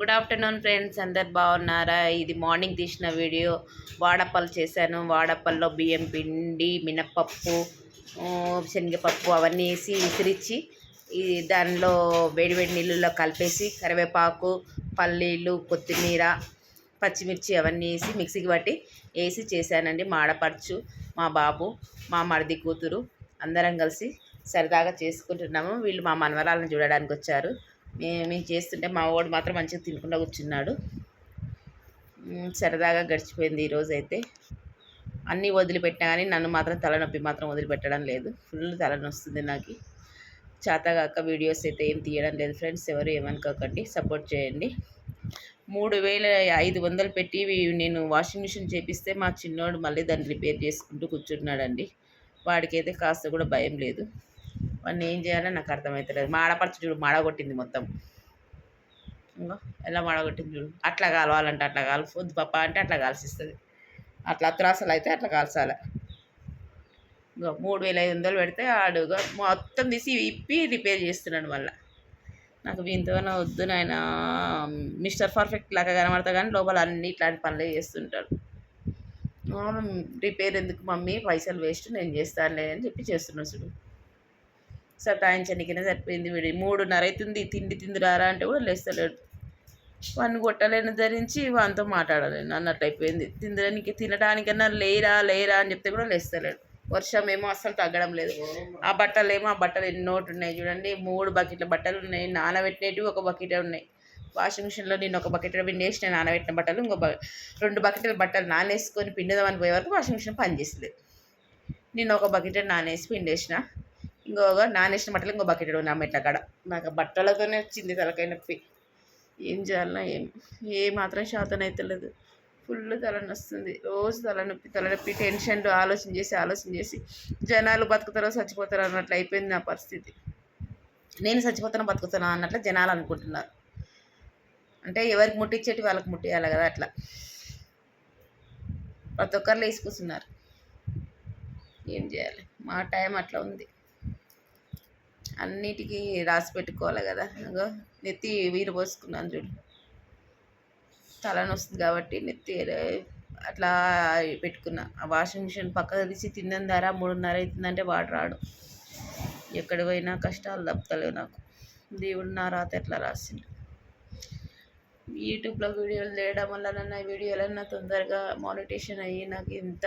Good afternoon friends అందరు బాగున్నారా? ఇది మార్నింగ్ తీసిన వీడియో. వాడపల్లు చేశాను. వాడపల్లో బియ్యం పిండి మినప్పప్పు శనగపప్పు అవన్నీ వేసి విసిరిచ్చి ఈ దానిలో వేడివేడి నీళ్ళల్లో కలిపేసి కరివేపాకు పల్లీలు కొత్తిమీర పచ్చిమిర్చి అవన్నీ వేసి మిక్సీకి పట్టి వేసి చేశానండి. మా ఆడపడుచు మా బాబు మా మరిది కూతురు అందరం కలిసి సరదాగా చేసుకుంటున్నాము. వీళ్ళు మా మనవరాలను చూడడానికి వచ్చారు. మేము చేస్తుంటే మా వాడు మాత్రం మంచిగా తినకుండా కూర్చున్నాడు. సరదాగా గడిచిపోయింది ఈరోజు అయితే అన్నీ వదిలిపెట్టినా కానీ నన్ను మాత్రం తలనొప్పి మాత్రం వదిలిపెట్టడం లేదు. ఫుల్ తలనొస్తుంది నాకు. చేతగాక వీడియోస్ అయితే ఏం తీయడం లేదు ఫ్రెండ్స్. ఎవరు ఏమనుకోకండి సపోర్ట్ చేయండి. మూడు వేల ఐదు వందలు పెట్టి నేను వాషింగ్ మిషన్ చేపిస్తే మా చిన్నోడు మళ్ళీ దాన్ని రిపేర్ చేసుకుంటూ కూర్చుంటున్నాడండి వాడికైతే కాస్త కూడా భయం లేదు. వాడిని ఏం చేయాలో నాకు అర్థమవుతలేదు మాడపరచు చూడు మాడగొట్టింది మొత్తం. ఇంకో ఎలా మాడగొట్టింది చూడు. అట్లా కాలవాలంటే అట్లా కాల్ఫొద్దు పప్ప అంటే అట్లా కాల్సిస్తుంది. అట్లా అత్రాసలు అయితే అట్లా కాల్చాలి ఇంకో మూడు వేల ఐదు వందలు పెడితే ఆడు మొత్తం తీసి ఇప్పి రిపేర్ చేస్తున్నాడు మళ్ళీ. నాకు వీంతోనే వద్దు నాయన మిస్టర్ పర్ఫెక్ట్ లాగా కనబడతా కానీ లోపల అన్ని ఇట్లాంటి పనులే చేస్తుంటాడు. రిపేర్ ఎందుకు మమ్మీ? పైసలు వేస్ట్ నేను చేస్తానులే అని చెప్పి చేస్తున్నాడు చూడు. సతాయించనికనే సరిపోయింది వీడి. మూడున్నర అవుతుంది తిండి తిందిరారా అంటే కూడా లేస్తలేడు. వాడిని కొట్టలేను ధరించి వానితో మాట్లాడలేను అన్నట్టు అయిపోయింది. తినడానికి తినడానికన్నా లేరా లేరా అని చెప్తే కూడా లేస్తలేడు. వర్షం ఏమో అస్సలు తగ్గడం లేదు. ఆ బట్టలు ఏమో ఆ బట్టలు ఎన్నోటి ఉన్నాయి చూడండి. మూడు బకెట్ల బట్టలు ఉన్నాయి నానబెట్టినవి ఒక బకెట్ ఉన్నాయి. వాషింగ్ మిషన్లో నేను ఒక బకెట్ పిండేసిన నానబెట్టిన బట్టలు ఇంకో రెండు బకెట్ల బట్టలు నానేసుకొని పిండిదామని పోయే వరకు వాషింగ్ మిషన్ పనిచేసలేదు నేను ఒక బకెట్ నానేసి పిండేసిన ఇంకో నానేసిన బట్టలు ఇంకో బకెట్ నా మెట్ల కాడ. నాకు బట్టలతోనే వచ్చింది తలకాయ నొప్పి. ఏం చేయాలన్నా ఏం ఏ మాత్రం శాతం లేదు. ఫుల్ తలనొస్తుంది. రోజు తలనొప్పి తలనొప్పి టెన్షన్లు ఆలోచన చేసి ఆలోచన చేసి జనాలు బతుకుతారో చచ్చిపోతారో అన్నట్లు అయిపోయింది నా పరిస్థితి. నేను చచ్చిపోతాను బతుకుతాను అన్నట్లు జనాలు అనుకుంటున్నారు. అంటే ఎవరికి ముట్టించేటి వాళ్ళకి ముట్టియాలి కదా అట్లా. ప్రతి ఒక్కరు లేచి కూర్చున్నారు ఏం చేయాలి? మా టైం అట్లా ఉంది. అన్నిటికీ రాసి పెట్టుకోవాలి కదా. నెత్తి వీరు పోసుకున్నాను చూడు. తలనొస్తుంది కాబట్టి నెత్తి అట్లా పెట్టుకున్నా. ఆ వాషింగ్ మిషన్ పక్కకు తీసి తిన్నం ధర మూడున్నర అవుతుందంటే వాడు రాడు. ఎక్కడ పోయినా కష్టాలు తప్పుతలేవు నాకు. దేవుడు నా రాత ఎట్లా రాసిండు? యూట్యూబ్లో వీడియోలు చేయడం వల్ల నా వీడియోలన్నా తొందరగా మానిటేషన్ అయ్యి నాకు ఎంత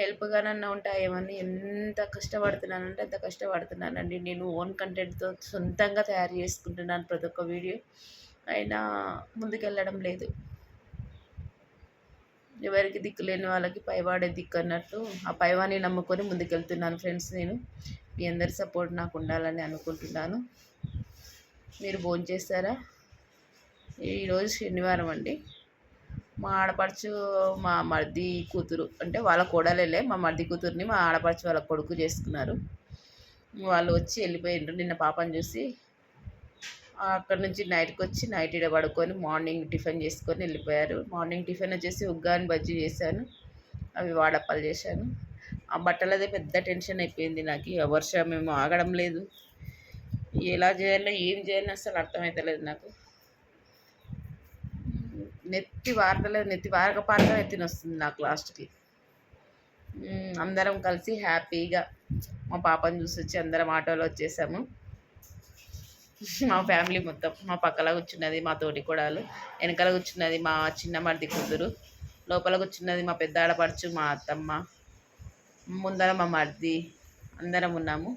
హెల్ప్గానన్నా ఉంటాయేమని ఎంత కష్టపడుతున్నానంటే అంత కష్టపడుతున్నానండి. నేను ఓన్ కంటెంట్తో సొంతంగా తయారు చేసుకుంటున్నాను ప్రతి ఒక్క వీడియో. అయినా ముందుకెళ్ళడం లేదు. ఎవరికి దిక్కు లేని వాళ్ళకి పైవాడే దిక్కు అన్నట్టు ఆ పైవాన్ని నమ్ముకొని ముందుకెళ్తున్నాను ఫ్రెండ్స్ నేను. మీ అందరి సపోర్ట్ నాకు ఉండాలని అనుకుంటున్నాను. మీరు భోంచేస్తారా? ఈరోజు శనివారం అండి. మా ఆడపడుచు మా మరిది కూతురు అంటే వాళ్ళ కోడలేలే మా మర్ది కూతుర్ని మా ఆడపడుచు వాళ్ళ కొడుకు చేసుకున్నారు. వాళ్ళు వచ్చి వెళ్ళిపోయిండ్రు. నిన్న పాపని చూసి అక్కడ నుంచి నైట్కి వచ్చి నైట్ ఇడ పడుకొని మార్నింగ్ టిఫిన్ చేసుకొని వెళ్ళిపోయారు. మార్నింగ్ టిఫిన్ వచ్చేసి ఉగ్గాని బజ్జీ చేశాను. అవి వాడప్పలు చేశాను. ఆ బట్టలదే పెద్ద టెన్షన్ అయిపోయింది నాకు. ఇక వర్షం మేము ఆగడం లేదు. ఎలా చేయాలో ఏం చేయాలో అసలు అర్థమవుతలేదు నాకు. నెత్తి వారతలేదు నెత్తి వారక పారక వస్తుంది నాకు లాస్ట్కి. అందరం కలిసి హ్యాపీగా మా పాపని చూసి వచ్చి అందరం ఆటోలో వచ్చేసాము. మా ఫ్యామిలీ మొత్తం మా పక్కల కూర్చున్నది మా తోటి కొడాలు వెనకాల కూర్చున్నది మా చిన్న మరిది కూతురు లోపల కూర్చున్నది మా పెద్ద ఆడపడుచు మా అత్తమ్మ ముందర మా మరిది అందరం ఉన్నాము.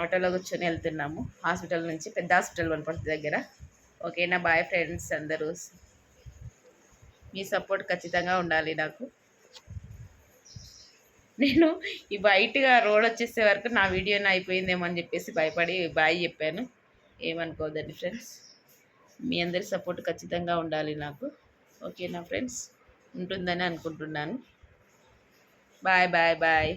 ఆటోలో కూర్చొని వెళ్తున్నాము. హాస్పిటల్ నుంచి పెద్ద హాస్పిటల్ వనపర్తి దగ్గర. ఓకేనా బాయ్ ఫ్రెండ్స్ అందరూ. మీ సపోర్ట్ ఖచ్చితంగా ఉండాలి నాకు. నేను ఈ బయటగా రోడ్ వచ్చేసే వరకు నా వీడియోని అయిపోయిందేమో అని చెప్పేసి భయపడి బాయ్ చెప్పాను. ఏమనుకోవద్దండి ఫ్రెండ్స్. మీ అందరి సపోర్ట్ ఖచ్చితంగా ఉండాలి నాకు. ఓకేనా ఫ్రెండ్స్ ఉంటుందని అనుకుంటున్నాను. Bye bye bye.